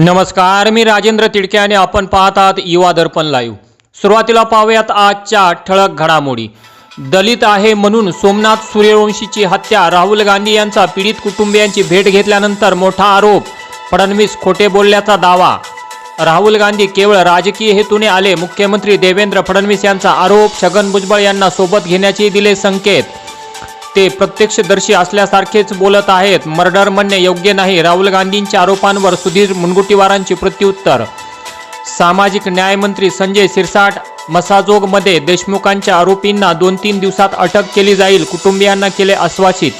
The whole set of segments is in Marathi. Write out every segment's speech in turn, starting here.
नमस्कार मी राजेंद्र तिडके आणि आपण पाहत आहात युवा दर्पण लाईव्ह सुरुवातीला पाहूयात आजच्या ठळक घडामोडी. दलित आहे म्हणून सोमनाथ सूर्यवंशीची हत्या राहुल गांधी यांचा पीडित कुटुंबियांची भेट घेतल्यानंतर मोठा आरोप फडणवीस खोटे बोलल्याचा दावा. राहुल गांधी केवळ राजकीय हेतूने आले मुख्यमंत्री देवेंद्र फडणवीस यांचा आरोप छगन भुजबळ यांना सोबत घेण्याचे दिले संकेत. ते प्रत्यक्षदर्शी असल्यासारखेच बोलत आहेत. मर्डर म्हणणे योग्य नाही. राहुल गांधींच्या आरोपांवर सुधीर मुनगुटीवारांची प्रत्युत्तर सामाजिक न्यायमंत्री संजय सिरसाट मसाजोगमध्ये देशमुखांच्या आरोपींना दोन तीन दिवसात अटक केली जाईल. कुटुंबियांना केले आश्वासित.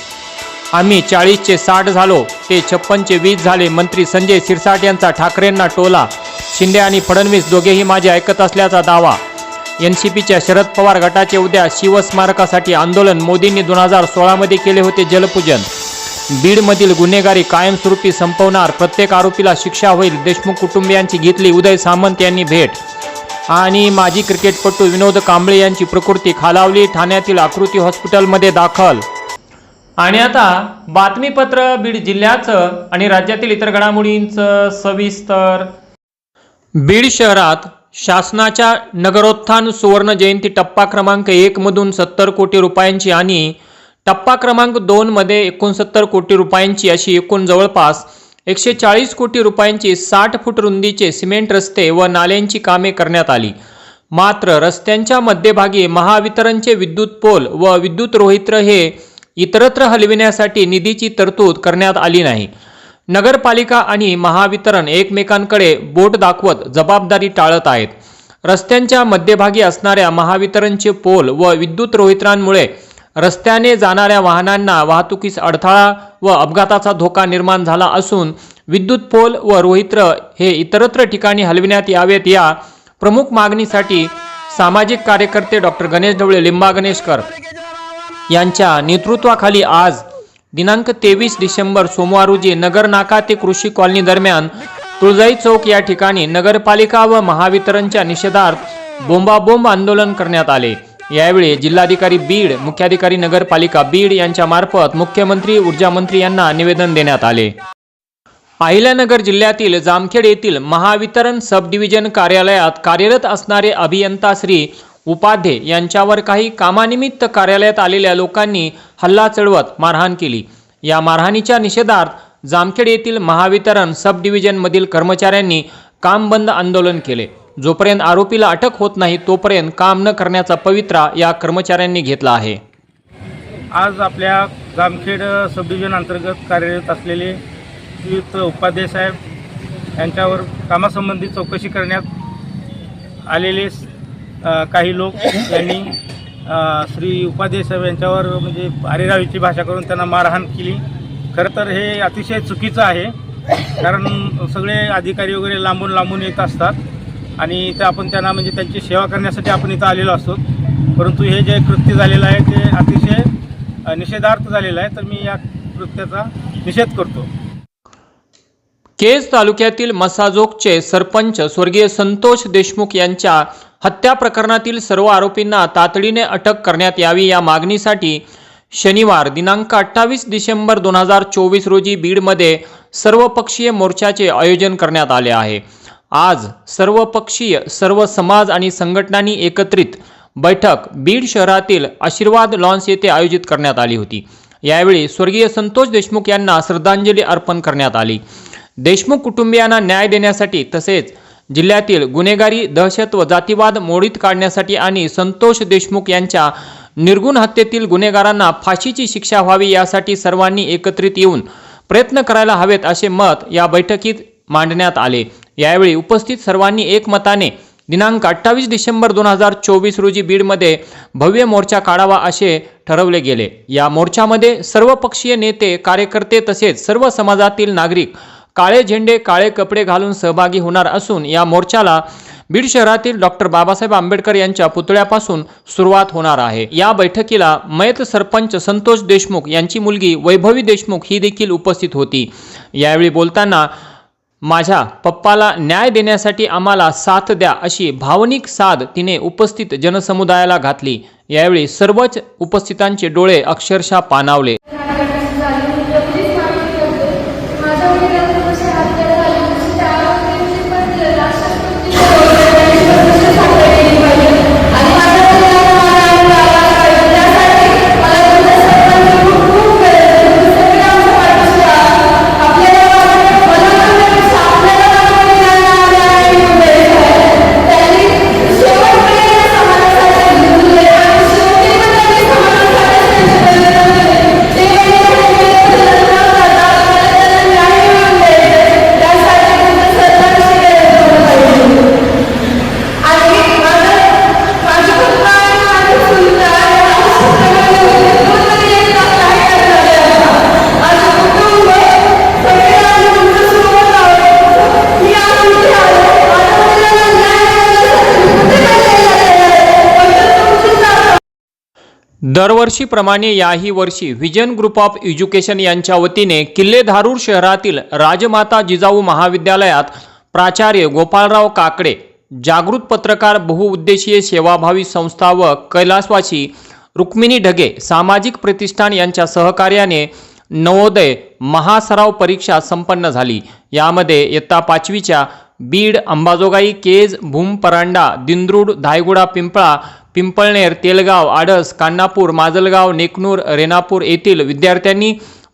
आम्ही चाळीसचे साठ झालो. ते छप्पनचे वीस झाले. मंत्री संजय सिरसाट यांचा ठाकरेंना टोला. शिंदे आणि फडणवीस दोघेही माझे ऐकत असल्याचा दावा. एन सी पीच्या शरद पवार गटाचे उद्या शिवस्मारकासाठी आंदोलन. मोदींनी दोन हजार सोळामध्ये केले होते जलपूजन. बीडमधील गुन्हेगारी कायमस्वरूपी संपवणार. प्रत्येक आरोपीला शिक्षा होईल. देशमुख कुटुंबियांची घेतली उदय सामंत यांनी भेट. आणि माजी क्रिकेटपटू विनोद कांबळे यांची प्रकृती खालावली. ठाण्यातील आकृती हॉस्पिटलमध्ये दाखल. आणि आता बातमीपत्र बीड जिल्ह्याचं आणि राज्यातील इतर घडामोडींचं सविस्तर. बीड शहरात शासनाच्या नगरोत्थान सुवर्ण जयंती टप्पा क्रमांक एकमधून सत्तर कोटी रुपयांची आणि टप्पा क्रमांक दोनमध्ये एकोणसत्तर कोटी रुपयांची अशी एकूण जवळपास एकशे चाळीस कोटी रुपयांची साठ फूट रुंदीचे सिमेंट रस्ते व नाल्यांची कामे करण्यात आली. मात्र रस्त्यांच्या मध्यभागी महावितरणचे विद्युत पोल व विद्युत रोहित्र हे इतरत्र हलविण्यासाठी निधीची तरतूद करण्यात आली नाही. नगरपालिका आणि महावितरण एकमेकांकडे बोट दाखवत जबाबदारी टाळत आहेत. रस्त्यांच्या मध्यभागी असणाऱ्या महावितरणचे पोल व विद्युत रोहित्रांमुळे रस्त्याने जाणाऱ्या वाहनांना वाहतुकीस अडथळा व अपघाताचा धोका निर्माण झाला असून विद्युत पोल व रोहित्र हे इतरत्र ठिकाणी हलविण्यात यावेत या प्रमुख मागणीसाठी सामाजिक कार्यकर्ते डॉक्टर गणेश ढवळे लिंबा गणेशकर यांच्या नेतृत्वाखाली आज दिनांक तेवीस डिसेंबर सोमवार रोजी नगर नाका ते कृषी कॉलनी दरम्यान तुळजाई चौक या ठिकाणी नगरपालिका व महावितरणच्या निषेधार्थ बोंबाबोंब आंदोलन करण्यात आले. यावेळी जिल्हाधिकारी बीड मुख्याधिकारी नगरपालिका बीड यांच्या मार्फत मुख्यमंत्री ऊर्जा मंत्री यांना निवेदन देण्यात आले. अहिल्यानगर जिल्ह्यातील जामखेड येथील महावितरण सब डिव्हिजन कार्यालयात कार्यरत असणारे अभियंता श्री उपाध्ये यांच्यावर काही कामानिमित्त कार्यालयात आलेल्या लोकांनी हल्ला चढवत मारहाण केली. या मारहाणीच्या निषेधार्थ जामखेड येथील महावितरण सब डिव्हिजनमधील कर्मचाऱ्यांनी काम बंद आंदोलन केले. जोपर्यंत आरोपीला अटक होत नाही तोपर्यंत काम न करण्याचा पवित्रा या कर्मचाऱ्यांनी घेतला आहे. आज आपल्या जामखेड सब डिव्हिजन अंतर्गत कार्यरत असलेले श्रीयुत उपाध्याय साहेब यांच्यावर कामासंबंधी चौकशी करण्यात आलेले काही लोक यांनी श्री उपाध्याय साहेब यांच्यावर म्हणजे आरेरावीची भाषा करून त्यांना मारहाण केली. खरं तर हे अतिशय चुकीचं आहे. कारण सगळे अधिकारी वगैरे लांबून लांबून येत असतात आणि इथं आपण त्यांना म्हणजे त्यांची सेवा करण्यासाठी आपण इथं आलेलो असतो. परंतु हे जे कृत्य झालेलं आहे ते अतिशय निषेधार्थ झालेलं आहे. तर मी या कृत्याचा निषेध करतो. केज तालुक्यातील मसाजोगचे सरपंच स्वर्गीय संतोष देशमुख यांच्या हत्या प्रकरणातील सर्व आरोपींना तातडीने अटक करण्यात यावी या मागणीसाठी शनिवार दिनांक अठ्ठावीस डिसेंबर दोन हजार चोवीस रोजी बीडमध्ये सर्वपक्षीय मोर्चाचे आयोजन करण्यात आले आहे. आज सर्वपक्षीय सर्व समाज आणि संघटनांनी एकत्रित बैठक बीड शहरातील आशीर्वाद लॉन्स येथे आयोजित करण्यात आली होती. यावेळी स्वर्गीय संतोष देशमुख यांना श्रद्धांजली अर्पण करण्यात आली. देशमुख कुटुंबियांना न्याय देण्यासाठी तसेच जिल्ह्यातील गुन्हेगारी दहशत व जातीवाद मोडीत काढण्यासाठी आणि संतोष देशमुख यांच्या निर्गुण हत्येतील गुन्हेगारांना फाशीची शिक्षा व्हावी यासाठी सर्वांनी एकत्रित येऊन प्रयत्न करायला हवेत असे मत या बैठकीत मांडण्यात आले. यावेळी उपस्थित सर्वांनी एकमताने दिनांक अठ्ठावीस डिसेंबर दोन हजार चोवीस रोजी बीडमध्ये भव्य मोर्चा काढावा असे ठरवले गेले. या मोर्चामध्ये सर्वपक्षीय नेते कार्यकर्ते तसेच सर्व समाजातील नागरिक काळे झेंडे काळे कपडे घालून सहभागी होणार असून या मोर्चाला बीड शहरातील डॉक्टर बाबासाहेब आंबेडकर यांच्या पुतळ्यापासून सुरुवात होणार आहे. या बैठकीला मयत सरपंच संतोष देशमुख यांची मुलगी वैभवी देशमुख ही देखील उपस्थित होती. यावेळी बोलताना माझ्या पप्पाला न्याय देण्यासाठी आम्हाला साथ द्या अशी भावनिक साध तिने उपस्थित जनसमुदायाला घातली. यावेळी सर्वच उपस्थितांचे डोळे अक्षरशः पाणावले. दरवर्षीप्रमाणे याही वर्षी व्हिजन ग्रुप ऑफ एज्युकेशन यांच्या वतीने किल्ले धारूर शहरातील राजमाता जिजाऊ महाविद्यालयात प्राचार्य गोपाळराव काकडे जागृत पत्रकार बहुउद्देशीय सेवाभावी संस्था व कैलासवासी रुक्मिणी ढगे सामाजिक प्रतिष्ठान यांच्या सहकार्याने नवोदय महासराव परीक्षा संपन्न झाली. यामध्ये इयत्ता पाचवीच्या बीड अंबाजोगाई केज भूम परांडा दिंद्रूड धायगुडा पिंपळा पिंपळनेर तेलगाव आडस कान्हापूर माजलगाव नेकनूर रेणापूर येथील विद्यार्थ्यांनी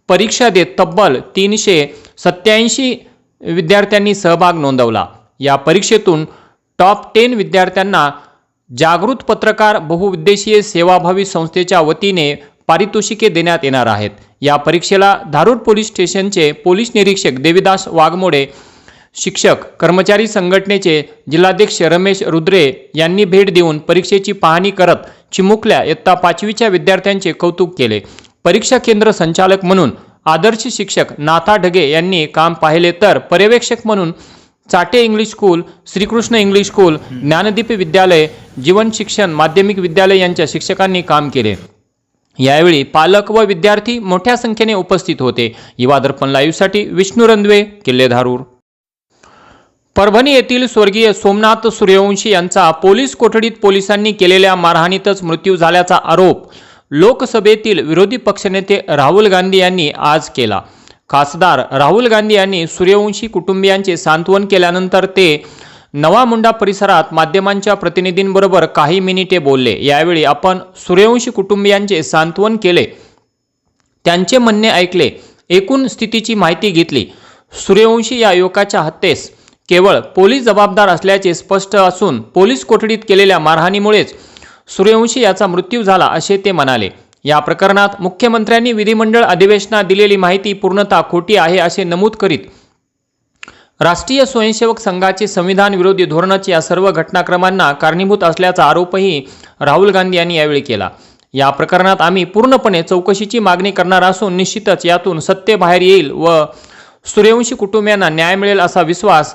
परीक्षा देत तब्बल तीनशे सत्याऐंशी विद्यार्थ्यांनी सहभाग नोंदवला. या परीक्षेतून टॉप टेन विद्यार्थ्यांना जागृत पत्रकार बहुउद्देशीय सेवाभावी संस्थेच्या वतीने पारितोषिके देण्यात येणार आहेत. या परीक्षेला धारूर पोलीस स्टेशनचे पोलीस निरीक्षक देविदास वाघमोडे शिक्षक कर्मचारी संघटनेचे जिल्हाध्यक्ष रमेश रुद्रे यांनी भेट देऊन परीक्षेची पाहणी करत चिमुकल्या इयत्ता पाचवीच्या विद्यार्थ्यांचे कौतुक केले. परीक्षा केंद्र संचालक म्हणून आदर्श शिक्षक नाथा ढगे यांनी काम पाहिले तर पर्यवेक्षक म्हणून Chate English school Shrikrishna English school Dnyandeep विद्यालय जीवन शिक्षण माध्यमिक विद्यालय यांच्या शिक्षकांनी काम केले. यावेळी पालक व विद्यार्थी मोठ्या संख्येने उपस्थित होते. युवा दर्पण लाईव्हसाठी विष्णू रंधवे किल्ले धारूर परभणी येथील स्वर्गीय सोमनाथ सूर्यवंशी यांचा पोलीस कोठडीत पोलिसांनी केलेल्या मारहाणीतच मृत्यू झाल्याचा आरोप लोकसभेतील विरोधी पक्षनेते राहुल गांधी यांनी आज केला. खासदार राहुल गांधी यांनी सूर्यवंशी कुटुंबियांचे सांत्वन केल्यानंतर ते नवा मुंडा परिसरात माध्यमांच्या प्रतिनिधींबरोबर काही मिनिटे बोलले. यावेळी आपण सूर्यवंशी कुटुंबियांचे सांत्वन केले. त्यांचे म्हणणे ऐकले. एकूण स्थितीची माहिती घेतली. सूर्यवंशी या युवकाच्या हत्येस केवळ पोलीस जबाबदार असल्याचे स्पष्ट असून पोलीस कोठडीत केलेल्या मारहाणीमुळेच सूर्यवंशी याचा मृत्यू झाला असे ते म्हणाले. या प्रकरणात मुख्यमंत्र्यांनी विधिमंडळ अधिवेशनात दिलेली माहिती पूर्णतः खोटी आहे असे नमूद करीत राष्ट्रीय स्वयंसेवक संघाचे संविधान विरोधी धोरणाचे या सर्व घटनाक्रमांना कारणीभूत असल्याचा आरोपही राहुल गांधी यांनी यावेळी केला. या प्रकरणात आम्ही पूर्णपणे चौकशीची मागणी करणार असून निश्चितच यातून सत्य बाहेर येईल व सूर्यवंशी कुटुंबियांना न्याय मिळेल असा विश्वास